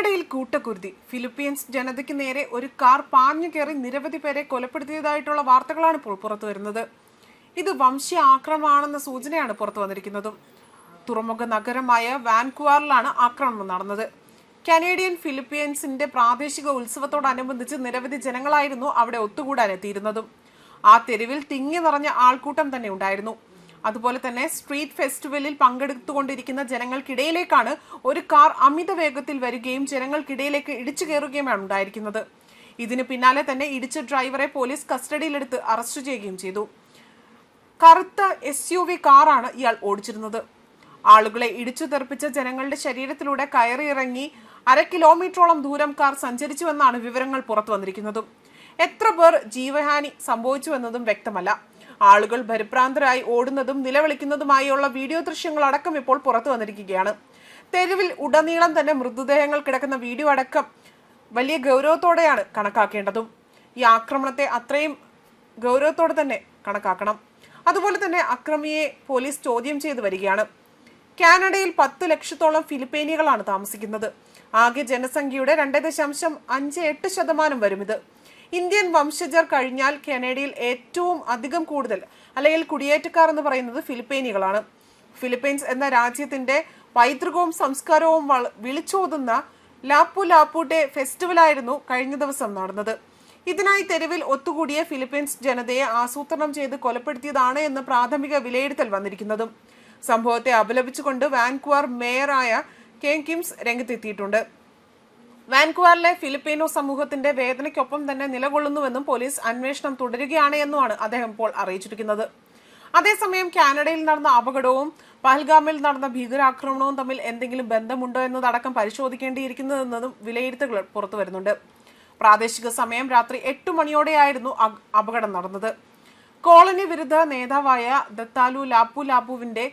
കാനഡയിൽ കൂട്ടക്കുരുതി. ഫിലിപ്പീൻസ് ജനതയ്ക്ക് നേരെ ഒരു കാർ പാഞ്ഞു കയറി നിരവധി പേരെ കൊലപ്പെടുത്തിയതായിട്ടുള്ള വാർത്തകളാണ് ഇപ്പോൾ പുറത്തു വരുന്നത്. ഇത് വംശീയ ആക്രമണമാണെന്ന സൂചനയാണ് പുറത്തു വന്നിരിക്കുന്നതും. തുറമുഖ നഗരമായ വാൻകുവാറിലാണ് ആക്രമണം നടന്നത്. കനേഡിയൻ ഫിലിപ്പീൻസിന്റെ പ്രാദേശിക ഉത്സവത്തോടനുബന്ധിച്ച് നിരവധി ജനങ്ങളായിരുന്നു അവിടെ ഒത്തുകൂടാൻ എത്തിയിരുന്നതും. ആ തെരുവിൽ തിങ്ങി നിറഞ്ഞ ആൾക്കൂട്ടം തന്നെ ഉണ്ടായിരുന്നു. അതുപോലെ തന്നെ സ്ട്രീറ്റ് ഫെസ്റ്റിവലിൽ പങ്കെടുത്തുകൊണ്ടിരിക്കുന്ന ജനങ്ങൾക്കിടയിലേക്കാണ് ഒരു കാർ അമിത വേഗത്തിൽ വരികയും ജനങ്ങൾക്കിടയിലേക്ക് ഇടിച്ചു കയറുകയുമാണ് ഉണ്ടായിരിക്കുന്നത്. ഇതിന് പിന്നാലെ തന്നെ ഇടിച്ച ഡ്രൈവറെ പോലീസ് കസ്റ്റഡിയിലെടുത്ത് അറസ്റ്റ് ചെയ്യുകയും ചെയ്തു. കറുത്ത എസ് യു വി കാറാണ് ഇയാൾ ഓടിച്ചിരുന്നത്. ആളുകളെ ഇടിച്ചു തെറിപ്പിച്ച ജനങ്ങളുടെ ശരീരത്തിലൂടെ കയറിയിറങ്ങി അര കിലോമീറ്ററോളം ദൂരം കാർ സഞ്ചരിച്ചുവെന്നാണ് വിവരങ്ങൾ പുറത്തു വന്നിരിക്കുന്നതും. എത്ര പേർ ജീവഹാനി സംഭവിച്ചുവെന്നതും വ്യക്തമല്ല. ആളുകൾ പരിഭ്രാന്തരായി ഓടുന്നതും നിലവിളിക്കുന്നതുമായുള്ള വീഡിയോ ദൃശ്യങ്ങൾ അടക്കം ഇപ്പോൾ പുറത്തു വന്നിരിക്കുകയാണ്. തെരുവിൽ ഉടനീളം തന്നെ മൃതദേഹങ്ങൾ കിടക്കുന്ന വീഡിയോ അടക്കം വലിയ ഗൗരവത്തോടെയാണ് കണക്കാക്കേണ്ടതും. ഈ ആക്രമണത്തെ അത്രയും ഗൗരവത്തോടെ തന്നെ കണക്കാക്കണം. അതുപോലെ തന്നെ അക്രമിയെ പോലീസ് ചോദ്യം ചെയ്തു വരികയാണ്. കാനഡയിൽ പത്ത് ലക്ഷത്തോളം ഫിലിപ്പീനികളാണ് താമസിക്കുന്നത്. ആകെ ജനസംഖ്യയുടെ രണ്ട് ദശാംശം അഞ്ച് എട്ട് ശതമാനം വരും ഇത് ഇന്ത്യൻ വംശജർ കഴിഞ്ഞാൽ കാനഡയിൽ ഏറ്റവും അധികം കൂടുതൽ അല്ലെങ്കിൽ കുടിയേറ്റക്കാർ എന്ന് പറയുന്നത് ഫിലിപ്പൈനികളാണ്. ഫിലിപ്പൈൻസ് എന്ന രാജ്യത്തിന്റെ പൈതൃകവും സംസ്കാരവും വിളിച്ചോതുന്ന ലാപ്പു ഡേ ഫെസ്റ്റിവലായിരുന്നു കഴിഞ്ഞ ദിവസം നടന്നത്. ഇതിനായി തെരുവിൽ ഒത്തുകൂടിയ ഫിലിപ്പീൻസ് ജനതയെ ആസൂത്രണം ചെയ്ത് കൊലപ്പെടുത്തിയതാണ് എന്ന് പ്രാഥമിക വിലയിരുത്തൽ വന്നിരിക്കുന്നതും. സംഭവത്തെ അപലപിച്ചുകൊണ്ട് വാൻകുവർ മേയറായ കെ. കിംസ് രംഗത്തെത്തിയിട്ടുണ്ട്. വാൻകുവറിലെ ഫിലിപ്പീനോ സമൂഹത്തിന്റെ വേദനയ്ക്കൊപ്പം തന്നെ നിലകൊള്ളുന്നുവെന്നും പോലീസ് അന്വേഷണം തുടരുകയാണ് എന്നുമാണ് അദ്ദേഹം ഇപ്പോൾ അറിയിച്ചിരിക്കുന്നത്. അതേസമയം കാനഡയിൽ നടന്ന അപകടവും പഹൽഗാമിൽ നടന്ന ഭീകരാക്രമണവും തമ്മിൽ എന്തെങ്കിലും ബന്ധമുണ്ടോ എന്നതടക്കം പരിശോധിക്കേണ്ടിയിരിക്കുന്നതെന്നതും വിലയിരുത്തലുകൾ പുറത്തു വരുന്നുണ്ട് പ്രാദേശിക സമയം രാത്രി എട്ട് മണിയോടെയായിരുന്നു അപകടം നടന്നത്. കോളനി വിരുദ്ധ നേതാവായ ദത്താലു ലാപ്പു ലാപ്പുവിന്റെ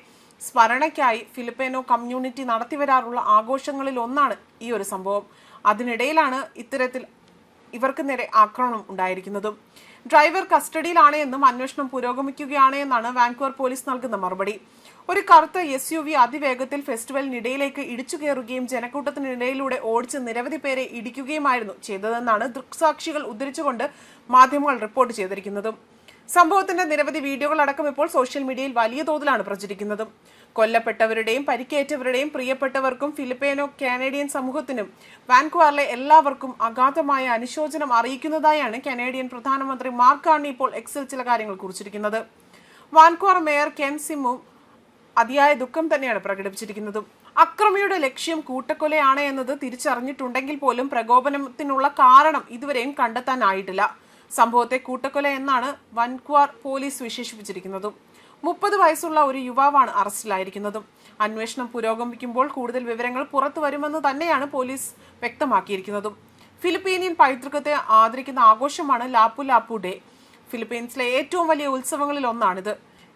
സ്മരണയ്ക്കായി ഫിലിപ്പൈനോ കമ്മ്യൂണിറ്റി നടത്തിവരാറുള്ള ആഘോഷങ്ങളിൽ ഒന്നാണ് ഈ ഒരു സംഭവം. അതിനിടയിലാണ് ഇത്തരത്തിൽ ഇവർക്ക് നേരെ ആക്രമണം ഉണ്ടായിരിക്കുന്നതും. ഡ്രൈവർ കസ്റ്റഡിയിലാണ് എന്നും അന്വേഷണം പുരോഗമിക്കുകയാണ് എന്നാണ് വാൻകൂവർ പോലീസ് നൽകുന്ന മറുപടി. ഒരു കറുത്ത എസ് യു വി അതിവേഗത്തിൽ ഫെസ്റ്റിവലിനിടയിലേക്ക് ഇടിച്ചു കയറുകയും ജനക്കൂട്ടത്തിനിടയിലൂടെ ഓടിച്ച് നിരവധി പേരെ ഇടിക്കുകയുമായിരുന്നു ചെയ്തതെന്നാണ് ദൃക്സാക്ഷികൾ ഉദ്ധരിച്ചുകൊണ്ട് മാധ്യമങ്ങൾ റിപ്പോർട്ട് ചെയ്തിരിക്കുന്നതും. സംഭവത്തിന്റെ നിരവധി വീഡിയോകൾ അടക്കം ഇപ്പോൾ സോഷ്യൽ മീഡിയയിൽ വലിയ തോതിലാണ് പ്രചരിക്കുന്നത്. കൊല്ലപ്പെട്ടവരുടെയും പരിക്കേറ്റവരുടെയും പ്രിയപ്പെട്ടവർക്കും ഫിലിപ്പൈനോ കാനേഡിയൻ സമൂഹത്തിനും വാൻകുവാറിലെ എല്ലാവർക്കും അഗാധമായ അനുശോചനം അറിയിക്കുന്നതായാണ് കാനേഡിയൻ പ്രധാനമന്ത്രി മാർക്ക് ഇപ്പോൾ എക്സിൽ ചില കാര്യങ്ങൾ കുറിച്ചിരിക്കുന്നത്. വാൻകുവാർ മേയർ കെൻ സിമും അതിയായ ദുഃഖം തന്നെയാണ് പ്രകടിപ്പിച്ചിരിക്കുന്നതും. അക്രമിയുടെ ലക്ഷ്യം കൂട്ടക്കൊലയാണ് എന്നത് തിരിച്ചറിഞ്ഞിട്ടുണ്ടെങ്കിൽ പോലും പ്രകോപനത്തിനുള്ള കാരണം ഇതുവരെയും കണ്ടെത്താനായിട്ടില്ല. സംഭവത്തെ കൂട്ടക്കൊല എന്നാണ് വൻക്വാർ പോലീസ് വിശേഷിപ്പിച്ചിരിക്കുന്നതും. മുപ്പത് വയസ്സുള്ള ഒരു യുവാവാണ് അറസ്റ്റിലായിരിക്കുന്നതും. അന്വേഷണം പുരോഗമിക്കുമ്പോൾ കൂടുതൽ വിവരങ്ങൾ പുറത്തു വരുമെന്ന് തന്നെയാണ് പോലീസ് വ്യക്തമാക്കിയിരിക്കുന്നതും. ഫിലിപ്പീനിയൻ പൈതൃകത്തെ ആദരിക്കുന്ന ആഘോഷമാണ് ലാപ്പു ലാപ്പു ഡേ. ഫിലിപ്പീൻസിലെ ഏറ്റവും വലിയ ഉത്സവങ്ങളിൽ ഒന്നാണിത്.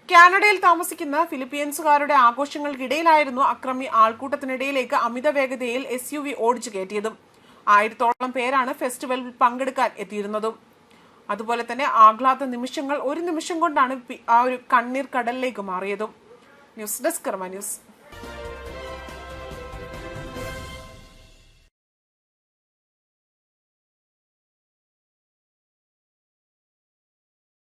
കാനഡയിൽ താമസിക്കുന്ന ഫിലിപ്പീൻസുകാരുടെ ആഘോഷങ്ങൾക്കിടയിലായിരുന്നു അക്രമി ആൾക്കൂട്ടത്തിനിടയിലേക്ക് അമിത വേഗതയിൽ എസ് യു വി ഓടിച്ചു കയറ്റിയതും. ആയിരത്തോളം പേരാണ് ഫെസ്റ്റിവലിൽ പങ്കെടുക്കാൻ എത്തിയിരുന്നതും. അതുപോലെ തന്നെ ആഹ്ലാദ നിമിഷങ്ങൾ ഒരു നിമിഷം കൊണ്ടാണ് ആ ഒരു കണ്ണീർ കടലിലേക്ക് മാറിയതും. News desk Karma news.